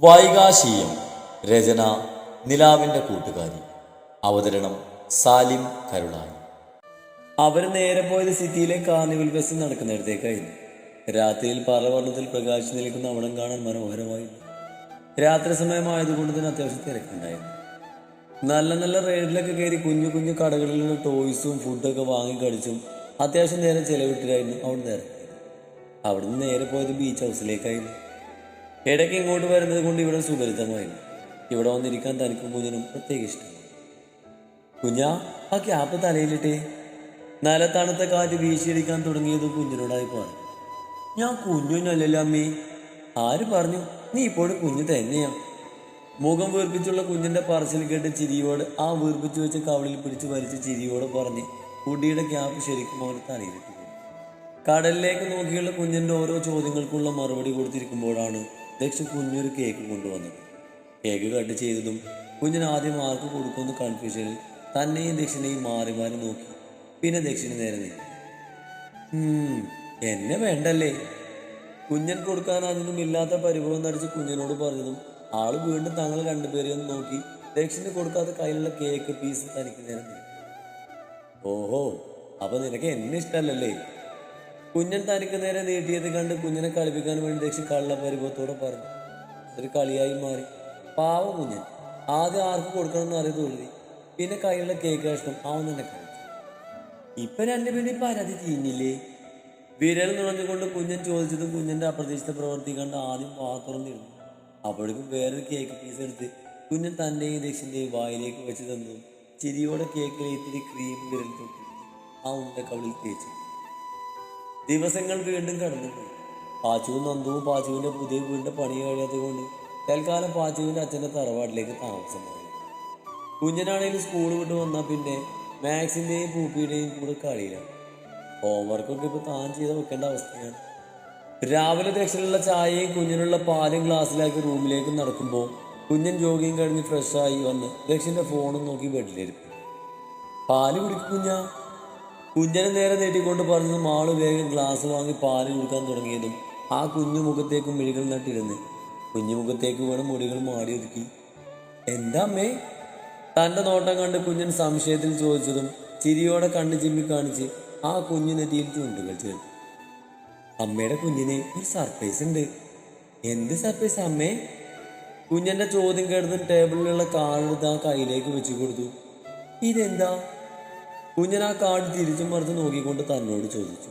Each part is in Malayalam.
വൈകാശീയം രചന നിലാവിന്റെ കൂട്ടുകാരി. അവതരണം സാലിം കരുളായി. അവർ നേരെ പോയത് സിറ്റിയിലെ കാർണിവൽ ഫെസ്റ്റ് നടക്കുന്നിടത്തേക്കായിരുന്നു. രാത്രിയിൽ പറവർണത്തിൽ പ്രകാശിച്ചു നിൽക്കുന്ന അവിടം കാണാൻ മനോഹരമായിരുന്നു. രാത്രി സമയമായതുകൊണ്ട് തന്നെ അത്യാവശ്യം തിരക്കുണ്ടായിരുന്നു. നല്ല നല്ല റേഡിലൊക്കെ കയറി കുഞ്ഞു കുഞ്ഞു കടകളിൽ നിന്ന് ടോയ്സും ഫുഡൊക്കെ വാങ്ങി കഴിച്ചും അത്യാവശ്യം നേരം ചെലവിട്ടിട്ടായിരുന്നു അവിടെ ഇറങ്ങിയത്. അവിടുന്ന് നേരെ പോയത് ബീച്ച് ഹൗസിലേക്കായിരുന്നു. ഇടയ്ക്ക് ഇങ്ങോട്ട് വരുന്നത് കൊണ്ട് ഇവിടെ സുപരിതമായിരുന്നു ഇവിടെ വന്നിരിക്കാൻ തനിക്കും കുഞ്ഞിനും പ്രത്യേക ഇഷ്ടമാണ് കുഞ്ഞാ ആ ക്യാപ്പ് തലയിലിട്ടേ. നല്ല തണുത്ത കാറ്റ് വീശിയടിക്കാൻ തുടങ്ങിയത് കുഞ്ഞിനോടായി പറഞ്ഞു ഞാൻ കുഞ്ഞുനല്ലല്ലോ അമ്മേ. ആര് പറഞ്ഞു? നീ ഇപ്പോഴും കുഞ്ഞു തന്നെയാ. മുഖം വീർപ്പിച്ചുള്ള കുഞ്ഞിന്റെ പറച്ചിൽ കേട്ട് ചിരിയോട് ആ വീർപ്പിച്ചു വെച്ച കവളിൽ പിടിച്ച് വലിച്ച് ചിരിയോട് പറഞ്ഞ് കുട്ടിയുടെ ക്യാപ്പ് ശരിക്കും അവന് തലയിലിട്ടു. കടലിലേക്ക് നോക്കിയുള്ള കുഞ്ഞിന്റെ ഓരോ ചോദ്യങ്ങൾക്കുള്ള മറുപടി കൊടുത്തിരിക്കുമ്പോഴാണ് ദക്ഷ കുഞ്ഞൊരു കേക്ക് കൊണ്ടുവന്നത്. കേക്ക് കട്ട് ചെയ്തതും കുഞ്ഞിന് ആദ്യം ആർക്ക് കൊടുക്കുമെന്ന് കൺഫ്യൂഷനിൽ തന്നെയും ദക്ഷിണയും മാറി മാറി നോക്കി. പിന്നെ ദക്ഷിണ നേരെ "ഉം, എന്നെ വേണ്ടല്ലേ? കുഞ്ഞൻ കൊടുക്കാൻ അതൊന്നും ഇല്ലാത്ത പരിഭവം നടിച്ച് കുഞ്ഞിനോട് പറഞ്ഞതും ആൾ വീണ്ടും തങ്ങൾ രണ്ടുപേരെയും നോക്കി ദക്ഷിണ കൊടുക്കാത്ത കയ്യിലുള്ള കേക്ക് പീസ് തനിക്ക് നേരെ ഓഹോ അപ്പൊ നിനക്ക് എന്നെ ഇഷ്ടല്ലല്ലേ കുഞ്ഞൻ തനിക്ക് നേരെ നീട്ടിയത് കണ്ട് കുഞ്ഞിനെ കളിപ്പിക്കാൻ വേണ്ടി ദക്ഷി കള്ള പരിഭവത്തോടെ പറഞ്ഞു. ഒരു കളിയായി മാറി. പാവ കുഞ്ഞൻ. ആദ്യം ആർക്ക് കൊടുക്കണമെന്ന് അറിയത്തുള്ളി പിന്നെ കയ്യിലുള്ള കേക്ക് കഷ്ണം അവൻ തന്നെ കഴിച്ചു. ഇപ്പൊ രണ്ടുപേരും പരാതി തീഞ്ഞില്ലേ വിരൽ നുഴഞ്ഞുകൊണ്ട് കുഞ്ഞൻ ചോദിച്ചതും കുഞ്ഞന്റെ അപ്രതീക്ഷിത പ്രവൃത്തി കണ്ട് ആദ്യം പാ തുറന്നിരുന്നു. അപ്പോഴേക്കും വേറൊരു കേക്ക് പീസ് എടുത്ത് കുഞ്ഞൻ തന്റെയും ദക്ഷിന്റെയും വായിലേക്ക് വെച്ച് തന്നു. ചിരിയോടെ കേക്കിലെ ഇത്തിരി ക്രീം വിരൽ തൊട്ട് ആ ഉണ്ട കവിളിൽ തേച്ചു. ദിവസങ്ങൾ വീണ്ടും കടന്നുപോയി പാച്ചുവും നന്ദുവും പാച്ചുവിന്റെ പുതിയ വീടിന്റെ പണി കഴിയാത്തത് കൊണ്ട് തൽക്കാലം പാച്ചുവിന്റെ അച്ഛന്റെ തറവാട്ടിലേക്ക് താമസം മാറി. കുഞ്ഞനാണെങ്കിലും സ്കൂൾ വിട്ട് വന്നാൽ പിന്നെ മാത്സിന്റെയും പൂപ്പിയുടെയും കൂടെ കളിയിലാണ്. ഹോംവർക്കൊക്കെ ഇപ്പൊ താൻ ചെയ്ത് വെക്കേണ്ട അവസ്ഥയാണ്. രാവിലെ ദക്ഷിണുള്ള ചായയും കുഞ്ഞിനുള്ള പാലും ഗ്ലാസ്സിലാക്കി റൂമിലേക്ക് നടക്കുമ്പോൾ കുഞ്ഞൻ ജോഗിങ് കഴിഞ്ഞ് ഫ്രഷായി വന്ന് ദക്ഷിന്റെ ഫോണും നോക്കി ബെഡിലിരുത്തി പാൽ കുടിക്കും കുഞ്ഞാ. കുഞ്ഞനെ നേരെ നീട്ടിക്കൊണ്ട് പറഞ്ഞതും ആൾ വേഗം ഗ്ലാസ് വാങ്ങി പാൽ കൊടുക്കാൻ തുടങ്ങിയതും ആ കുഞ്ഞു മുഖത്തേക്കും മിഴികൾ നട്ടിരുന്ന്. കുഞ്ഞു മുഖത്തേക്ക് വീണ് മുടികൾ മാടി ഒതുക്കി. എന്താ അമ്മേ? തന്റെ നോട്ടം കണ്ട് കുഞ്ഞൻ സംശയത്തിൽ ചോദിച്ചതും ചിരിയോടെ കണ്ണ് ചിമ്മി കാണിച്ച് ആ കുഞ്ഞു നെറ്റിയിൽ ചുണ്ടുകൾ ചേർത്തു. അമ്മയുടെ കുഞ്ഞിന് ഒരു സർപ്രൈസ് ഉണ്ട്. എന്ത് സർപ്രൈസ് അമ്മേ? കുഞ്ഞന്റെ ചോദ്യം കേട്ടതും ടേബിളിലുള്ള കാർഡ് എടുത്ത് ആ കയ്യിലേക്ക് വെച്ചു കൊടുത്തു. ഇതെന്താ? കുഞ്ഞൻ ആ കാർഡ് തിരിച്ചും മറിച്ച് നോക്കിക്കൊണ്ട് തന്നോട് ചോദിച്ചു.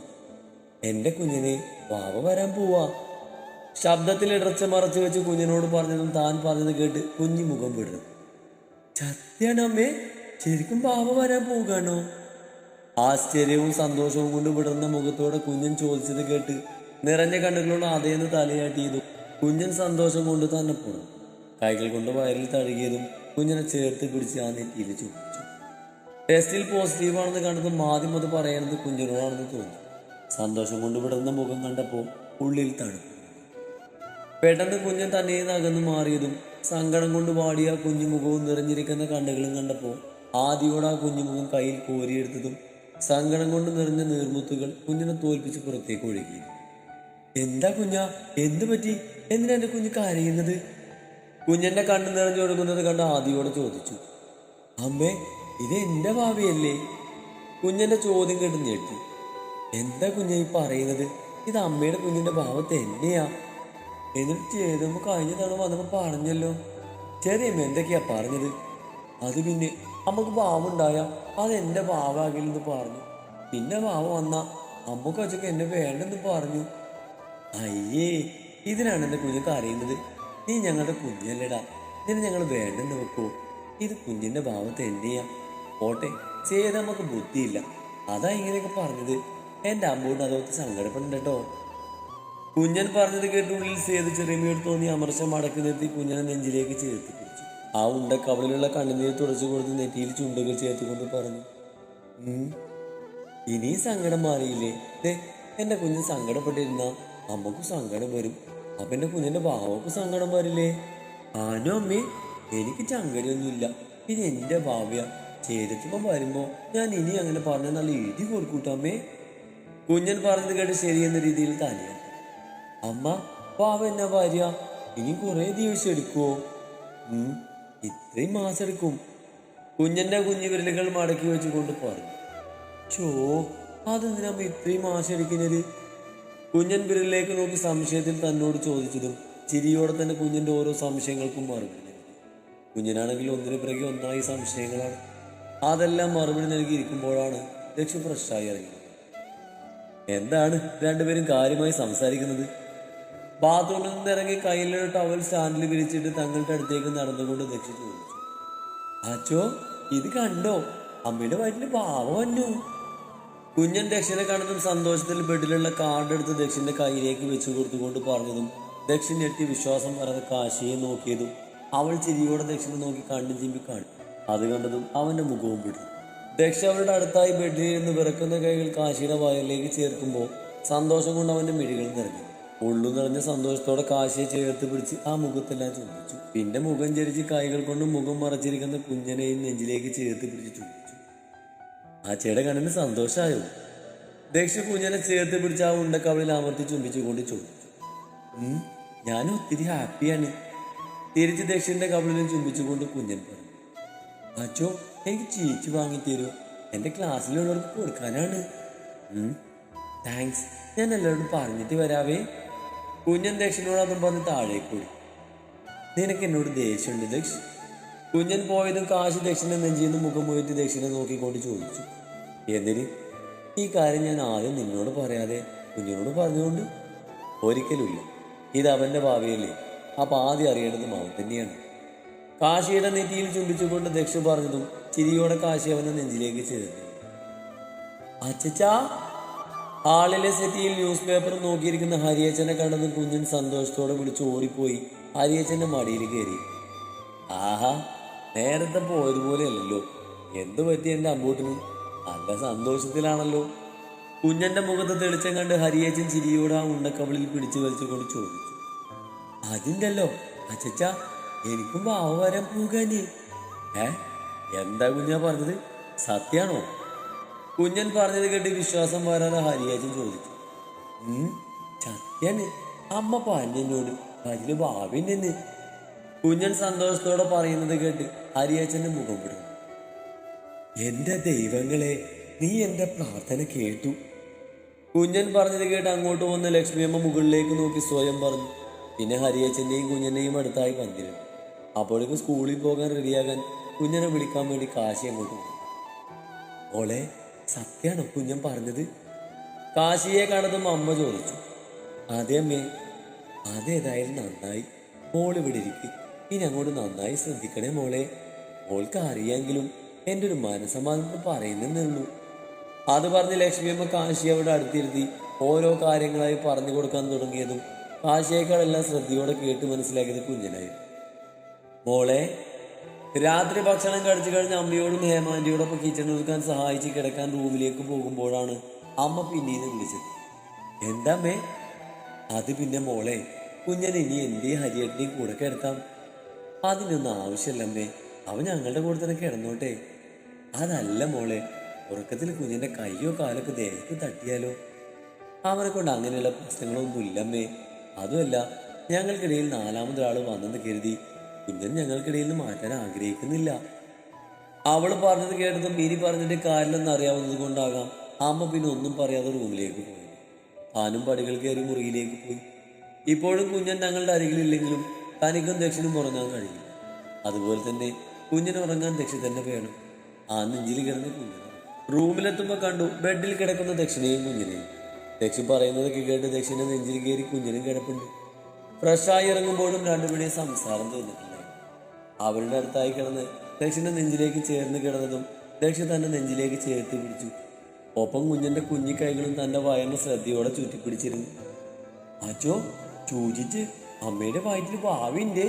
എന്റെ കുഞ്ഞിന് വാവ വരാൻ പോവാ. ശബ്ദത്തിൽ ഇടർച്ച മറച്ചു വെച്ച് കുഞ്ഞിനോട് പറഞ്ഞതും താൻ പറഞ്ഞത് കേട്ട് കുഞ്ഞു മുഖം വിടുന്നു സത്യാണ് അമ്മേ ശരിക്കും വാവ വരാൻ പോവുകയാണോ? ആശ്ചര്യവും സന്തോഷവും കൊണ്ട് വിടർന്ന മുഖത്തോടെ കുഞ്ഞൻ ചോദിച്ചത് കേട്ട് നിറഞ്ഞ കണ്ണുകളോട് അതേന്ന് തലയാട്ടിയതും കുഞ്ഞൻ സന്തോഷം കൊണ്ട് തന്നെ പോണു കൈകൾ കൊണ്ട് വയറിൽ തഴുകിയതും കുഞ്ഞിനെ ചേർത്ത് പിടിച്ച് ആ നെറ്റിയിൽ ചുമച്ചു ടെസ്റ്റിൽ പോസിറ്റീവാണെന്ന് കണ്ടത് ആദ്യം അത് പറയുന്നത് കുഞ്ഞിനോടാണെന്ന് തോന്നി. സന്തോഷം കൊണ്ട് വിടർന്ന മുഖം കണ്ടപ്പോൾ ഉള്ളിൽ തണുത്തു. പെട്ടെന്ന് കുഞ്ഞൻ തന്നെ അകന്നു മാറിയതും സങ്കടം കൊണ്ട് വാടിയ കുഞ്ഞുമുഖവും നിറഞ്ഞിരിക്കുന്ന കണ്ണുകളും കണ്ടപ്പോൾ ആദ്യോട് ആ കുഞ്ഞുമുഖം കയ്യിൽ കോരിയെടുത്തതും സങ്കടം കൊണ്ട് നിറഞ്ഞ നീർമുത്തുകൾ കുഞ്ഞിനെ തോൽപ്പിച്ച് പുറത്തേക്ക് ഒഴുകി. എന്താ കുഞ്ഞ? എന്തു പറ്റി? എന്തിനാ എന്റെ കുഞ്ഞ് കരയുന്നത്? കുഞ്ഞന്റെ കണ്ണ് നിറഞ്ഞൊഴുകുന്നത് കണ്ട് ആദ്യോടെ ചോദിച്ചു. അമ്മേ ഇത് എന്റെ ഭാവിയല്ലേ? കുഞ്ഞന്റെ ചോദ്യം കേട്ട് ഞെട്ടി. എന്താ കുഞ്ഞ ഈ പറയുന്നത്? ഇത് അമ്മയുടെ കുഞ്ഞിന്റെ ഭാവത്തെ എന്നെയാ എന്നിട്ട് ചെയ്തപ്പോ കഴിഞ്ഞ തവണ വന്നപ്പോ പറഞ്ഞല്ലോ. ചെറിയമ്മ എന്തൊക്കെയാ പറഞ്ഞത്? അത് പിന്നെ അമ്മയ്ക്ക് ഭാവം ഉണ്ടായ അത് എന്റെ ഭാവാകില്ലെന്ന് പറഞ്ഞു. പിന്നെ ഭാവ വന്ന അമ്മയ്ക്ക് അച്ഛക്ക് എന്നെ വേണ്ടെന്ന് പറഞ്ഞു. അയ്യേ ഇതിനാണ് എന്റെ കുഞ്ഞൊക്കെ അറിയുന്നത് നീ ഞങ്ങളുടെ കുഞ്ഞല്ലടാ. ഇതിന് ഞങ്ങൾ വേണ്ടെന്ന് വെക്കോ. ഇത് കുഞ്ഞിന്റെ ഭാവത്തെ എന്നെയാ പോട്ടെ. ചെയ്ത നമുക്ക് ബുദ്ധിയില്ല. അതാ ഇങ്ങനെയൊക്കെ പറഞ്ഞത്. എന്റെ അമ്മോട് അതൊക്കെ സങ്കടപ്പെടുന്നുണ്ട് കേട്ടോ കുഞ്ഞൻ പറഞ്ഞത് കേട്ട് ഉള്ളിൽ സേത് ചെറിയമ്മയോട് തോന്നി അമർശം മടക്കി നിർത്തി കുഞ്ഞനെ നെഞ്ചിലേക്ക് ചേർത്തി പിടിച്ചു. ആ ഉണ്ട കവലിലുള്ള കണ്ണുനീർ തുടച്ചു കൊടുത്ത് നെറ്റിയിൽ ചുണ്ടുകൾ ചേർത്തുകൊണ്ട് പറഞ്ഞു ഇനി സങ്കടം മാറിയില്ലേ? എന്റെ കുഞ്ഞ് സങ്കടപ്പെട്ടിരുന്ന അമ്മക്കും സങ്കടം വരും. അപ്പൊ എന്റെ കുഞ്ഞിന്റെ ഭാവക്കും സങ്കടം വരില്ലേ? ആനോ അമ്മേ എനിക്ക് ചങ്കടിയൊന്നുമില്ല ഇത് എന്റെ ഭാവ്യ. ചേരത്തുമ്പോ വരുമ്പോ ഞാൻ ഇനി അങ്ങനെ പറഞ്ഞ നല്ല എഴുതി കൊടുക്കൂട്ടമ്മേ കുഞ്ഞൻ പറഞ്ഞത് കേട്ട് ശരിയെന്ന രീതിയിൽ തന്നെയാണ് അമ്മ പാവ എന്നാ ഭാര്യ? ഇനി കുറേ ദിവസം എടുക്കുമോ ഉം, ഇത്രയും മാസം എടുക്കും. കുഞ്ഞന്റെ കുഞ്ഞു വിരലുകൾ മടക്കി വെച്ചുകൊണ്ട് പറഞ്ഞു. ചോ അതെന്തിനമ്മ ഇത്രയും മാസം എടുക്കുന്നത്? കുഞ്ഞൻ വിരലിലേക്ക് നോക്കി സംശയത്തിൽ തന്നോട് ചോദിച്ചതും ചിരിയോടെ തന്നെ കുഞ്ഞിന്റെ ഓരോ സംശയങ്ങൾക്കും മറുപടി കുഞ്ഞനാണെങ്കിൽ ഒന്നിനു പിറകെ ഒന്നായി സംശയങ്ങളാണ്. അതെല്ലാം മറുപടി നൽകിയിരിക്കുമ്പോഴാണ് ലക്ഷ്മി ഫ്രഷായി ഇറങ്ങി എന്താണ് രണ്ടുപേരും കാര്യമായി സംസാരിക്കുന്നത്? ബാത്റൂമിൽ നിന്ന് ഇറങ്ങി കയ്യിലൊരു ടവൽ സ്റ്റാൻഡിൽ വിരിച്ചിട്ട് തങ്ങളുടെ അടുത്തേക്ക് നടന്നുകൊണ്ട് ദക്ഷ ചോദിച്ചു. അച്ചോ ഇത് കണ്ടോ? അമ്മയുടെ വയറ്റിന് പാവ വന്നു കുഞ്ഞൻ ദക്ഷിനെ കണ്ടതും സന്തോഷത്തിൽ ബെഡിലുള്ള കാർഡ് എടുത്ത് ദക്ഷിന്റെ കയ്യിലേക്ക് വെച്ചു കൊടുത്തുകൊണ്ട് പറഞ്ഞതും ദക്ഷിൻ ഞെട്ടി വിശ്വാസം പറഞ്ഞ കാശിയെ നോക്കിയതും അവൾ ചിരിയോടെ ദക്ഷിണെ നോക്കി കണ്ണു ചിമ്പി കാണും അത് കണ്ടതും അവന്റെ മുഖവും പിടി ദക്ഷ അവരുടെ അടുത്തായി ബെഡിലിരുന്ന് വിറക്കുന്ന കൈകൾ കാശിയുടെ വായലിലേക്ക് ചേർക്കുമ്പോൾ സന്തോഷം കൊണ്ട് അവന്റെ മിഴികൾ നിറഞ്ഞു. ഉള്ളു നിറഞ്ഞ സന്തോഷത്തോടെ കാശിയെ ചേർത്ത് പിടിച്ച് ആ മുഖത്തെല്ലാം ചുംബിച്ചു. പിന്നെ മുഖം ചരിച്ച് കൈകൾ കൊണ്ട് മുഖം മറച്ചിരിക്കുന്ന കുഞ്ഞനെയും നെഞ്ചിലേക്ക് ചേർത്ത് പിടിച്ച് ചുംബിച്ചു. ആ ചേട കണ്ണിന് സന്തോഷമായോ ദക്ഷ കുഞ്ഞനെ ചേർത്ത് പിടിച്ച് ആ ഉണ്ടക്കവളിൽ അമർത്തി ചുംബിച്ചുകൊണ്ട് ചോദിച്ചു. "ഉം, ഞാൻ ഒത്തിരി ഹാപ്പിയാണ്. തിരിച്ച് ദക്ഷിന്റെ കവളിലും ചുംബിച്ചുകൊണ്ട് കുഞ്ഞൻ പറഞ്ഞു. അച്ചോ എനിക്ക് ചീച്ചു വാങ്ങി തരൂ. എന്റെ ക്ലാസ്സിലുള്ളവർക്ക് കൊടുക്കാനാണ്. താങ്ക്സ് ഞാൻ എല്ലാവരോടും പറഞ്ഞിട്ട് വരാവേ. കുഞ്ഞൻ ദക്ഷനോട് അതും പറഞ്ഞ് താഴേക്ക് പോയി നിനക്ക് എന്നോട് ദേഷ്യമുണ്ട് ദക്ഷ്? കുഞ്ഞൻ പോയതും കാശ് ദക്ഷിണ നെഞ്ചിന്ന് മുഖം പോയിട്ട് ദക്ഷിണെ നോക്കിക്കൊണ്ട് ചോദിച്ചു. എന്തിന്? ഈ കാര്യം ഞാൻ ആദ്യം നിന്നോട് പറയാതെ കുഞ്ഞിനോട് പറഞ്ഞുകൊണ്ട് ഒരിക്കലുമില്ല. ഇത് അവന്റെ ഭാവിയല്ലേ? അപ്പൊ ആദ്യം അറിയേണ്ടത് അവൻ തന്നെയാണ്. കാശിയുടെ നെറ്റിയിൽ ചുംബിച്ചുകൊണ്ട് ദക്ഷ പറഞ്ഞതും ചിരിയോടെ കാശി അവന്റെ നെഞ്ചിലേക്ക് ചേർന്നു അച്ചച്ചാ ഹാളിലെ സെറ്റിയിൽ ന്യൂസ് പേപ്പർ നോക്കിയിരിക്കുന്ന ഹരിയച്ചനെ കണ്ടതും കുഞ്ഞൻ സന്തോഷത്തോടെ വിളിച്ച് ഓടിപ്പോയി ഹരിയച്ചന്റെ മടിയിൽ കയറി. ആഹാ നേരത്തെ പോയതുപോലെയല്ലല്ലോ. എന്തു പറ്റി എന്റെ അമ്പൂട്ടിന്? നല്ല സന്തോഷത്തിലാണല്ലോ. കുഞ്ഞന്റെ മുഖത്ത് തെളിച്ചം കണ്ട് ഹരിയച്ചൻ ചിരിയോടെ ആ ഉണ്ടക്കവളിൽ പിടിച്ചു വലിച്ചുകൊണ്ട് ചോദിച്ചു. അതിണ്ടല്ലോ അച്ചച്ച എനിക്കും പാവ വരാൻ ഏ? എന്താ കുഞ്ഞ പറഞ്ഞത്? സത്യാണോ? കുഞ്ഞൻ പറഞ്ഞത് കേട്ട് വിശ്വാസം വരാതെ ഹരിയാജൻ ചോദിച്ചു. സത്യാണ്. അമ്മ പറഞ്ഞോട് അതിൽ ഭാവിണ്ടെന്ന്. കുഞ്ഞൻ സന്തോഷത്തോടെ പറയുന്നത് കേട്ട് ഹരിയാച്ചന്റെ മുഖം വിടും എന്റെ ദൈവങ്ങളെ നീ എന്റെ പ്രാർത്ഥന കേട്ടു. കുഞ്ഞൻ പറഞ്ഞത് കേട്ട് അങ്ങോട്ട് വന്ന് ലക്ഷ്മിയമ്മ മുകളിലേക്ക് നോക്കി സ്വയം പറഞ്ഞു. പിന്നെ ഹരിയച്ചന്റെയും കുഞ്ഞന്റെയും അടുത്തായി പന്തിരുന്നു. അപ്പോഴേക്ക് സ്കൂളിൽ പോകാൻ റെഡിയാകാൻ കുഞ്ഞനെ വിളിക്കാൻ വേണ്ടി കാശി അങ്ങോട്ട് പോകും ഓളെ സത്യാണോ കുഞ്ഞൻ പറഞ്ഞത്? കാശിയെ കണ്ടതും അമ്മ ചോദിച്ചു. അതേ അമ്മേ അതേതായാലും നന്നായി. മോൾ ഇവിടെ ഇരിക്കും. ഇനി അങ്ങോട്ട് നന്നായി ശ്രദ്ധിക്കണേ മോളെ. മോൾക്ക് അറിയാമെങ്കിലും എന്റെ ഒരു മനസ്സമാധാനം പറയുന്നുള്ളൂ അത് പറഞ്ഞ് ലക്ഷ്മിയമ്മ കാശി അവിടെ അടുത്തിരുത്തി ഓരോ കാര്യങ്ങളായി പറഞ്ഞു കൊടുക്കാൻ തുടങ്ങിയതും കാശിയേക്കാളെല്ലാം ശ്രദ്ധയോടെ കേട്ട് മനസ്സിലാക്കിയത് കുഞ്ഞനായി മോളെ രാത്രി ഭക്ഷണം കഴിച്ചു കഴിഞ്ഞ് അമ്മയോടും ഹേമാന്റിയോടൊപ്പം കിച്ചൺ ഒരുക്കാൻ സഹായിച്ച് കിടക്കാൻ റൂമിലേക്ക് പോകുമ്പോഴാണ് അമ്മ പിന്നീട് വിളിച്ചത്. എന്താ മേ അത് പിന്നെ മോളെ കുഞ്ഞൻ ഇനി എന്റെയും ഹരിയേട്ടിനെയും കൂടെ കിടത്താം അതിനൊന്നും ആവശ്യമല്ലമ്മേ അവൻ ഞങ്ങളുടെ കൂടെ തന്നെ കിടന്നോട്ടെ. അതല്ല മോളെ ഉറക്കത്തിൽ കുഞ്ഞിന്റെ കൈയോ കാലൊക്കെ ദേഹത്ത് തട്ടിയാലോ? അവനെ കൊണ്ട് അങ്ങനെയുള്ള പ്രശ്നങ്ങളൊന്നും ഇല്ലമ്മേ അതുമല്ല ഞങ്ങൾക്കിടയിൽ നാലാമതൊരാൾ വന്നെന്ന് കരുതി കുഞ്ഞൻ ഞങ്ങൾക്കിടയിൽ നിന്ന് മാറ്റാൻ ആഗ്രഹിക്കുന്നില്ല. അവൾ പറഞ്ഞത് കേട്ടതും മീനി പറഞ്ഞിട്ട് കാര്യമൊന്നും അറിയാവുന്നത് കൊണ്ടാകാം. അമ്മ പിന്നെ ഒന്നും പറയാതെ റൂമിലേക്ക് പോയി. താനും പടികൾ കയറി മുറിയിലേക്ക് പോയി. ഇപ്പോഴും കുഞ്ഞൻ ഞങ്ങളുടെ അരികിലില്ലെങ്കിലും തനിക്കും ദക്ഷിണും ഉറങ്ങാൻ കഴിയില്ല. അതുപോലെ തന്നെ കുഞ്ഞിന് ഉറങ്ങാൻ ദക്ഷി തന്നെ വേണം. ആ നെഞ്ചിൽ കിടന്ന് കുഞ്ഞിന്. റൂമിലെത്തുമ്പോൾ കണ്ടു ബെഡിൽ കിടക്കുന്ന ദക്ഷിണയും കുഞ്ഞിനെയും. ദക്ഷി പറയുന്നതൊക്കെ കേട്ട് ദക്ഷിണ നെഞ്ചിൽ കയറി കുഞ്ഞിനും കിടപ്പുണ്ട്. ഫ്രഷായി ഇറങ്ങുമ്പോഴും രണ്ടുപേരുടെയും സംസാരം തീർന്നിട്ടില്ല അവരുടെ അടുത്തായി കിടന്ന് ദക്ഷിന്റെ നെഞ്ചിലേക്ക് ചേർന്ന് കിടന്നതും ദക്ഷ തന്റെ നെഞ്ചിലേക്ക് ചേർത്ത് പിടിച്ചു. ഒപ്പം കുഞ്ഞിന്റെ കുഞ്ഞിക്കൈകളും തന്റെ വയറിന് ശ്രദ്ധയോടെ ചുറ്റിപ്പിടിച്ചിരുന്നു. അച്ചോ ചൂചിച്ച് അമ്മയുടെ വയറ്റിൽ ഭാവിന്റെ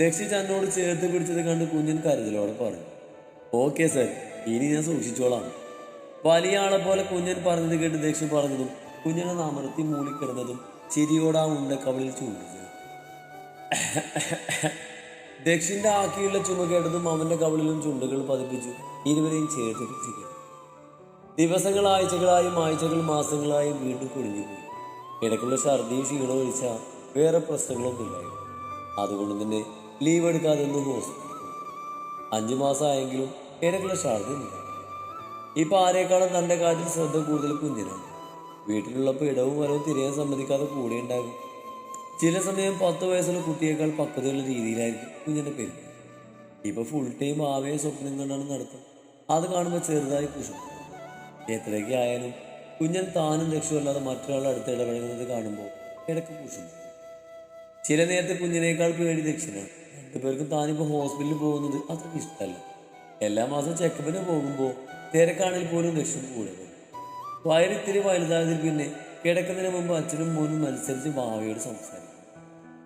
ദക്ഷി തന്നോട് ചേർത്ത് പിടിച്ചത് കണ്ട് കുഞ്ഞൻ കരുതലോടെ പറഞ്ഞു. ഓക്കെ സർ ഇനി ഞാൻ സൂക്ഷിച്ചോളാം. വലിയ ആളെ പോലെ കുഞ്ഞൻ പറഞ്ഞത് കേട്ട് ദക്ഷി പറഞ്ഞതും കുഞ്ഞനെ നമർത്തി മൂളിക്കിടന്നതും ചിരിയോടെ ആ ഉണ്ട കവളിൽ ചൂണ്ടിച്ചു ദക്ഷിന്റെ ആക്കിയുള്ള ചുമ കേട്ടതും അവന്റെ കവളിലും ചുണ്ടുകൾ പതിപ്പിച്ചു. ഇരുവരെയും ചേർത്ത് പിടിച്ചു ദിവസങ്ങൾ ആഴ്ചകളായും ആഴ്ചകൾ മാസങ്ങളായും വീണ്ടും കുഴിഞ്ഞുപോയി ഇടയ്ക്കുള്ള ഛർദിയും ക്ഷീണവും ഒഴിച്ച വേറെ പ്രശ്നങ്ങളൊന്നുമില്ലായിരുന്നു അതുകൊണ്ട് തന്നെ ലീവ് എടുക്കാതെ ഒന്ന് ഹോസ്പിറ്റൽ അഞ്ചു മാസമായെങ്കിലും ഇടയ്ക്കുള്ള ഷാർദില്ല ഇപ്പൊ ആരേക്കാളും തന്റെ കാര്യത്തിൽ ശ്രദ്ധ കൂടുതൽ കുഞ്ഞിനാണ്. വീട്ടിലുള്ളപ്പോൾ ഇടവും വരവും തിരിയാൻ സമ്മതിക്കാതെ കൂടെ ഉണ്ടാകും. ചില സമയം പത്ത് വയസ്സുള്ള കുട്ടിയേക്കാൾ പക്വതയുള്ള രീതിയിലായിരിക്കും കുഞ്ഞിന്റെ പേര്. ഇപ്പൊ ഫുൾ ടൈം ആവേ സ്വപ്നം കണ്ടാണ് നടത്തും. അത് കാണുമ്പോൾ ചെറുതായി കുശും. എത്രയൊക്കെ ആയാലും കുഞ്ഞൻ താനും രക്ഷമല്ലാതെ മറ്റൊരാളുടെ അടുത്ത് ഇടപഴകുന്നത് കാണുമ്പോൾ ഇടയ്ക്ക് കുശും. ചില നേരത്തെ കുഞ്ഞിനേക്കാൾ പേടി ദക്ഷിണാണ് രണ്ടുപേർക്കും താനിപ്പോൾ ഹോസ്പിറ്റലിൽ പോകുന്നത് അത്ര ഇഷ്ടമല്ല. എല്ലാ മാസം ചെക്കപ്പിന് പോകുമ്പോൾ തിരക്കാണെങ്കിൽ പോലും ദക്ഷിണ കൂടെ. വയറിത്തിരി വലുതായതിൽ പിന്നെ കിടക്കുന്നതിന് മുമ്പ് അച്ഛനും മോനും മത്സരിച്ച് ഭാവിയോട് സംസാരിക്കും.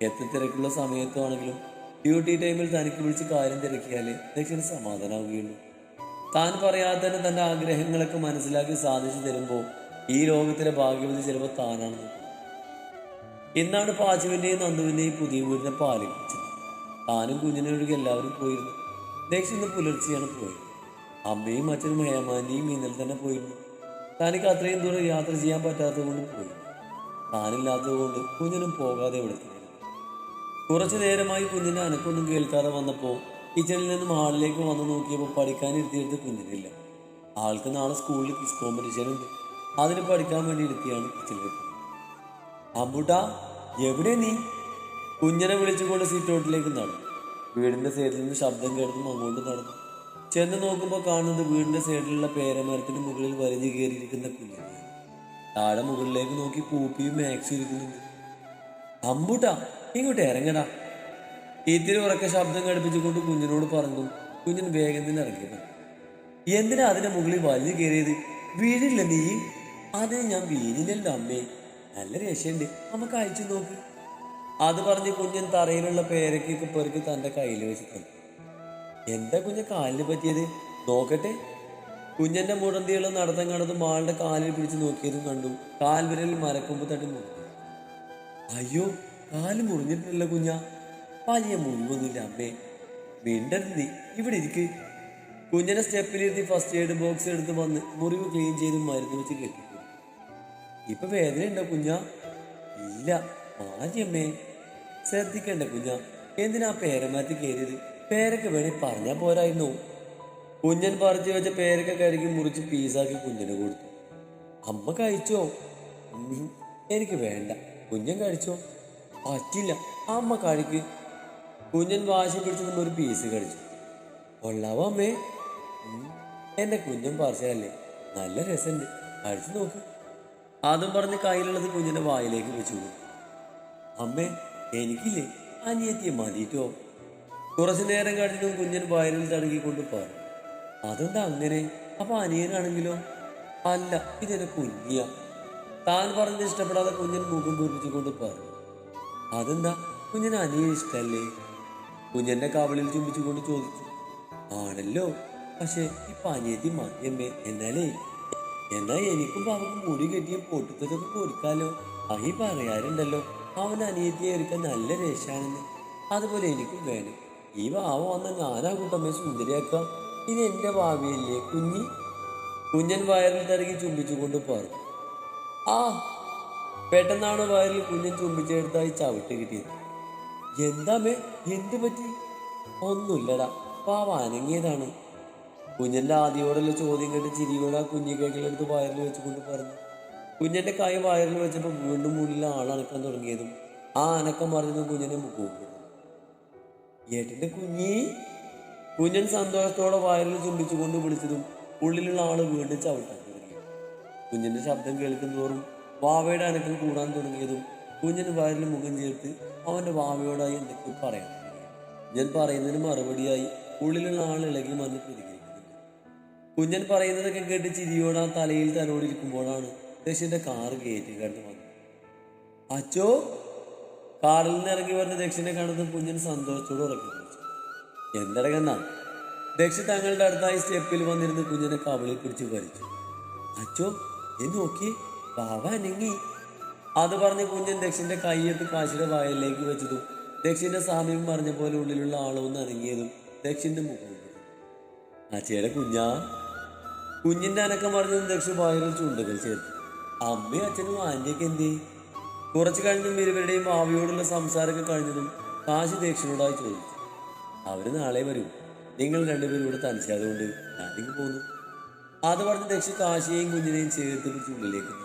എത്ര തിരക്കുള്ള സമയത്താണെങ്കിലും ഡ്യൂട്ടി ടൈമിൽ തനിക്ക് വിളിച്ച് കാര്യം തിരക്കിയാലേ ദക്ഷിണ സമാധാനമാവുകയുള്ളൂ താൻ പറയാതെ തന്നെ തന്റെ ആഗ്രഹങ്ങളൊക്കെ മനസ്സിലാക്കി സാധിച്ചു തരുമ്പോൾ ഈ ലോകത്തിലെ ഭാഗ്യവതി ചിലപ്പോൾ താനാണ്. ഇന്നാണ് പാച്ചുവിന്റെയും നന്ദുവിന്റെയും പുതിയ വീടിനെ പാൽ കുടിച്ചത് താനും കുഞ്ഞിനൊഴുകി എല്ലാവരും പോയിരുന്നു. ദക്ഷിണ ഇന്ന് പുലർച്ചെയാണ് പോയത്. അമ്മയും അച്ഛനും ഹേമാന്റെയും ഇന്നലെ തന്നെ പോയിരുന്നു. തനിക്ക് അത്രയും ദൂരം യാത്ര ചെയ്യാൻ പറ്റാത്തത് കൊണ്ട് പോയി. താനില്ലാത്തത് കൊണ്ട് കുഞ്ഞിനും പോകാതെ ഇവിടെ കുറച്ചു നേരമായി കുഞ്ഞിന്റെ അനക്കൊന്നും കേൾക്കാതെ വന്നപ്പോൾ കിച്ചണിൽ നിന്ന് ഹാളിലേക്ക് വന്ന് നോക്കിയപ്പോൾ പഠിക്കാൻ ഇരുത്തിയെടുത്ത് കുഞ്ഞിനില്ല. ആൾക്ക് നാളെ സ്കൂളിൽ ക്വിസ് കോമ്പറ്റീഷൻ ഉണ്ട്. അതിന് പഠിക്കാൻ വേണ്ടി ഇരുത്തിയാണ് കിച്ചണിലേക്ക് അമ്പൂട്ട എവിടെ നീ? കുഞ്ഞിനെ വിളിച്ചുകൊണ്ട് സീറ്റോട്ടിലേക്ക് നടന്നു. വീടിന്റെ സൈഡിൽ നിന്ന് ശബ്ദം കേട്ടതും അങ്ങോട്ട് നടന്നു. ചെന്ന് നോക്കുമ്പോൾ കാണുന്നത് വീടിന്റെ സൈഡിലുള്ള പേരമരത്തിന് മുകളിൽ വലിഞ്ഞു കയറിയിരിക്കുന്ന കുഞ്ഞിനെ താഴെ മുകളിലേക്ക് നോക്കി പൂപ്പിയും മാക്സും ഇരിക്കുന്നുണ്ട്. അമ്പൂട്ടാ ഇങ്ങോട്ട് ഇറങ്ങടാ. ഇത്തിരി ഉറക്കെ ശബ്ദം ഘടിപ്പിച്ചുകൊണ്ട് കുഞ്ഞിനോട് പറഞ്ഞു കുഞ്ഞിന് വേഗം തന്നെ ഇറങ്ങിയത്. എന്തിനാ അതിന്റെ മുകളിൽ വലിഞ്ഞു കയറിയത്? വീടില്ല നീ? അതിന് ഞാൻ വീടില്ലല്ലോ അമ്മേ. നല്ല രക്ഷയുണ്ട്. നമുക്ക് അയച്ചു നോക്ക്. അത് പറഞ്ഞ് കുഞ്ഞൻ തറയിലുള്ള പേരക്കൊക്കെ പെറുക്കി തന്റെ കയ്യിൽ വെച്ച് എന്താ കുഞ്ഞ കാലിന് പറ്റിയത്? നോക്കട്ടെ. കുഞ്ഞന്റെ മുടന്തിയുള്ള നടത്തം കണ്ടതും ആളുടെ കാലിൽ പിടിച്ച് നോക്കിയതും കണ്ടു. കാൽവിരലിൽ മരക്കൊമ്പ് തട്ടി നോക്കി അയ്യോ കാൽ മുറിഞ്ഞിട്ടില്ല കുഞ്ഞ. വലിയ മുറിവൊന്നുമില്ല അമ്മേ. മിണ്ടരുത്. നീ ഇവിടെ ഇരിക്ക്. കുഞ്ഞിനെ സ്റ്റെപ്പിലിരുത്തി ഫസ്റ്റ് എയ്ഡ് ബോക്സ് എടുത്ത് വന്ന് മുറിവ് ക്ലീൻ ചെയ്ത് മരുന്ന് വെച്ച് കെട്ടി ഇപ്പൊ വേദനയുണ്ടോ കുഞ്ഞ? ഇല്ല. മാറ്റിയമ്മേ ശ്രദ്ധിക്കണ്ട കുഞ്ഞ. എന്തിനാ പേരമാറ്റി കയറിയത്? പേരൊക്കെ വേണേ പറഞ്ഞാ പോരായിരുന്നു? കുഞ്ഞൻ പറിച്ചു വെച്ച പേരൊക്കെ കഴുകി മുറിച്ച് പീസാക്കി കുഞ്ഞിന് കൊടുത്തു. അമ്മ കഴിച്ചോ? എനിക്ക് വേണ്ട. കുഞ്ഞൻ കഴിച്ചോ? പറ്റില്ല. അമ്മ കഴിക്ക് കുഞ്ഞൻ വാശി പിടിച്ചു നമ്മൾ ഒരു പീസ് കഴിച്ചു. കൊള്ളാവോ അമ്മേ? എന്റെ കുഞ്ഞൻ പറിച്ചതല്ലേ നല്ല രസമുണ്ട്. കഴിച്ചു നോക്ക്. അതും പറഞ്ഞ് കയ്യിലുള്ളത് കുഞ്ഞിന്റെ വായിലേക്ക് വെച്ചു. അമ്മേ എനിക്കില്ലേ? അനിയത്തിയെ മതിയിട്ടോ കുറച്ചു നേരം കഴിഞ്ഞിട്ടും കുഞ്ഞൻ വയലിൽ തടകിക്കൊണ്ട് പറഞ്ഞു. അതെന്താ അങ്ങനെ? അപ്പൊ അനിയനാണെങ്കിലോ? അല്ല ഇതെന്നെ കുഞ്ഞിയ. താൻ പറഞ്ഞത് ഇഷ്ടപ്പെടാതെ കുഞ്ഞൻ മുഖം പൂർപ്പിച്ചുകൊണ്ട് പറഞ്ഞു. അതെന്താ? കുഞ്ഞിന് അനിയെ ഇഷ്ടല്ലേ? കുഞ്ഞന്റെ കവളിൽ ചുംബിച്ചുകൊണ്ട് ചോദിച്ചു. ആണല്ലോ. പക്ഷെ ഇപ്പൊ അനിയത്തി മാറ്റിയമ്മേ എന്നാലേ? എന്നാ എനിക്കും അവർക്ക് മുടി കെട്ടിയ പൊട്ടിത്തൊക്കെ കൊടുക്കാലോ. അഹി പറയാറുണ്ടല്ലോ അവൻ അനിയത്തിയെ എടുക്കാൻ നല്ല രേഷാണെന്ന് അതുപോലെ എനിക്കും വേണം. ഈ വാവ വന്ന ഞാനാ കൂട്ടമ്മയെ സുന്ദരിയാക്കാം ഇത് എന്റെ ഭാവിയല്ലേ കുഞ്ഞി? കുഞ്ഞൻ വയറിൽ തടകി ചുംബിച്ചുകൊണ്ട് പറഞ്ഞു. ആ പെട്ടെന്നാണ് വയറിൽ കുഞ്ഞൻ ചുംബിച്ചെടുത്തായി ചവിട്ട് കിട്ടിയത്. എന്താമേ എന്ത് പറ്റി? ഒന്നുമില്ലടാ പാവ അനങ്ങിയതാണ്. കുഞ്ഞന്റെ ആദ്യോടുള്ള ചോദ്യം കേട്ട് ചിരിയോടെ ആ കുഞ്ഞു കൈകളെടുത്ത് വയറിൽ വെച്ചുകൊണ്ട് പറഞ്ഞു. കുഞ്ഞന്റെ കൈ വയറിൽ വെച്ചപ്പോൾ വീണ്ടും ഉള്ളിൽ ആളണക്കാൻ തുടങ്ങിയതും ആ അനക്കം പറഞ്ഞതും കുഞ്ഞിനെ മുഖവും ഏട്ടന്റെ കുഞ്ഞി? കുഞ്ഞൻ സന്തോഷത്തോടെ വയറിൽ ചുംബിച്ചുകൊണ്ട് വിളിച്ചതും ഉള്ളിലുള്ള ആൾ വീണ്ടും ചവിട്ടാൻ തുടങ്ങി. കുഞ്ഞിന്റെ ശബ്ദം കേൾക്കുന്തോറും വാവയുടെ അനക്കം കൂടാൻ തുടങ്ങിയതും കുഞ്ഞൻ വയറിൽ മുഖം ചേർത്ത് അവന്റെ വാവയോടായി എന്തൊക്കെ പറയാൻ. ഞാൻ പറയുന്നതിന് മറുപടിയായി ഉള്ളിലുള്ള ആൾ ഇളകി വന്ന് പ്രതികരിക്കുന്നുണ്ട്. കുഞ്ഞൻ പറയുന്നതൊക്കെ കേട്ട് ചിരിയോട് ആ തലയിൽ തലോടിയിരിക്കുമ്പോഴാണ് ദക്ഷിന്റെ കാറ് കയറ്റി കടന്നു വന്നത്. അച്ചോ കാറിൽ നിന്ന് ഇറങ്ങി വരുന്ന ദക്ഷിനെ കണ്ടത് കുഞ്ഞൻ സന്തോഷത്തോടെ ഉറക്കി പിടിച്ചു എന്തടങ്ങന്നാ ദക്ഷ തങ്ങളുടെ അടുത്തായി സ്റ്റെപ്പിൽ വന്നിരുന്ന് കുഞ്ഞിനെ കവളിൽ പിടിച്ച് വരച്ചു അച്ചോ എന്ന് നോക്കി ബാവ അനങ്ങി അത് പറഞ്ഞ് കുഞ്ഞൻ ദക്ഷിന്റെ കൈയെടുത്ത് കാശിയുടെ വായലിലേക്ക് വെച്ചതും ദക്ഷിന്റെ സാമീപ്യം പറഞ്ഞ പോലെ ഉള്ളിലുള്ള ആളൊന്ന് അനങ്ങിയതും ദക്ഷിന്റെ മുഖം ആ അച്ചയുടെ കുഞ്ഞാ. കുഞ്ഞിന്റെ അനക്കം പറഞ്ഞതും ദക്ഷ വായലിൽ ചുണ്ടുകൾ ചേർത്തു. അമ്മയും അച്ഛനും ആന്റിയൊക്കെ എന്തേ കുറച്ചു കഴിഞ്ഞും ഇരുവരുടെയും ഭാവിയോടുള്ള സംസാരമൊക്കെ കഴിഞ്ഞതും കാശി ദക്ഷിണോടായി ചോദിച്ചു. അവർ നാളെ വരും. നിങ്ങൾ രണ്ടുപേരും ഇവിടെ തനിച്ചായതുകൊണ്ട് ഞാനിങ്ങ് പോന്നു. അത് പറഞ്ഞ് ദക്ഷി കാശിയെയും കുഞ്ഞിനെയും ചേർത്ത് പിടിച്ച് ഉള്ളിലേക്ക് നീങ്ങി.